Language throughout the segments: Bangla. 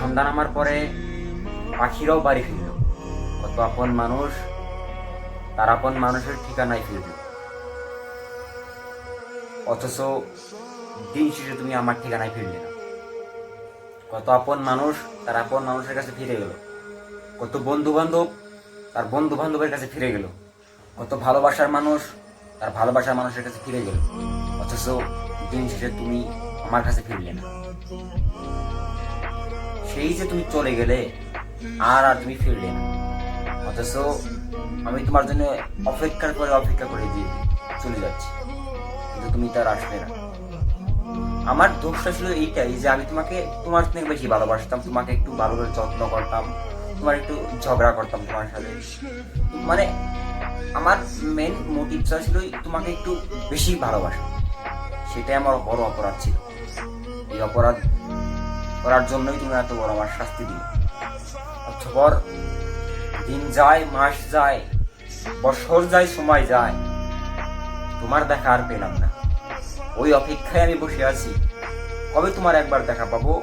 সন্ধ্যা নামার পরে পাখিরাও বাড়ি ফিরল। কত আপন মানুষ, তার আপন মানুষের ঠিকানায় ফিরল। অথচ দিন শেষে তুমি আমার ঠিকানায় ফিরলে না। কত আপন মানুষ, তার আপন মানুষের কাছে ফিরে গেল। কত বন্ধু বান্ধব তার বন্ধু বান্ধবের কাছে ফিরে গেল। কত ভালোবাসার মানুষ, তার ভালোবাসার মানুষের কাছে ফিরে গেল। অথচ দিন শেষে তুমি আমার কাছে ফিরলে না। সেই যে তুমি চলে গেলে, আর আর তুমি ফিরলে না। অথচ আমি তোমার জন্য অপেক্ষা করে অপেক্ষা করে দিয়ে চলে যাচ্ছি। কিন্তু তুমি তার আসলে না। আমার দোষটা ছিল এইটাই যে আমি তোমাকে, তোমার থেকে বেশি ভালোবাসতাম, তোমাকে একটু ভালো করে যত্ন করতাম, তোমার একটু ঝগড়া করতাম তোমার সাথে। মানে আমার মেন মোটিভটা ছিল তোমাকে একটু বেশি ভালোবাসা। সেটাই আমার বড় অপরাধ ছিল। এই অপরাধ করার জন্যই তুমি এত বড় আমার শাস্তি দিলে। অথপর দিন যায়, মাস যায়, বছর যায়, সময় যায়। তোমার দেখা আর পেলাম না। ওই অপেক্ষায় আমি বসে আছি। কবে তোমার একবার দেখা পাবো?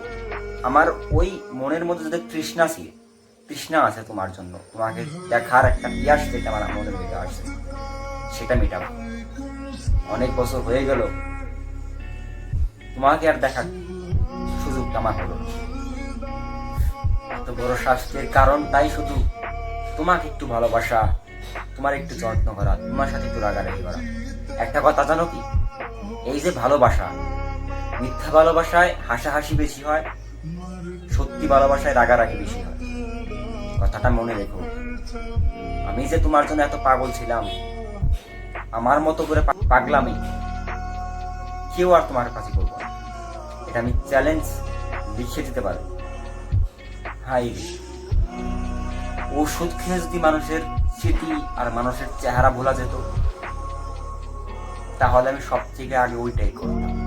আমার ওই মনের মধ্যে যে তৃষ্ণা ছিল, তৃষ্ণা আছে তোমার জন্য। তোমাকে দেখার একটা পিয়াস যেটা আমার মনের মধ্যে আসছে, সেটা মেটাবো। অনেক বছর হয়ে গেল। তোমাকে আর সুযোগটা আমার হলো। এত বড় শাস্তির কারণ তাই শুধু তোমাকে একটু ভালোবাসা, তোমার একটু যত্ন করা, তোমার সাথে একটু রাগারাগি করা। একটা কথা জানো কি? এই যে ভালোবাসা, মিথ্যা ভালোবাসায় হাসাহাসি বেশি হয়, সত্যি ভালোবাসায় রাগারাগি বেশি হয়। কথাটা মনে রেখো। আমি যে তোমার জন্য এত পাগল ছিলাম, আমার মতো করে পাগলামি কেউ আর তোমার কাছে করব এটা আমি চ্যালেঞ্জ লিখে দিতে পারে। হাই ওষুধ খেয়ে যদি মানুষের স্মৃতি আর মানুষের চেহারা ভোলা যেত, তাহলে আমি সব থেকে আগে ওইটাই করতাম।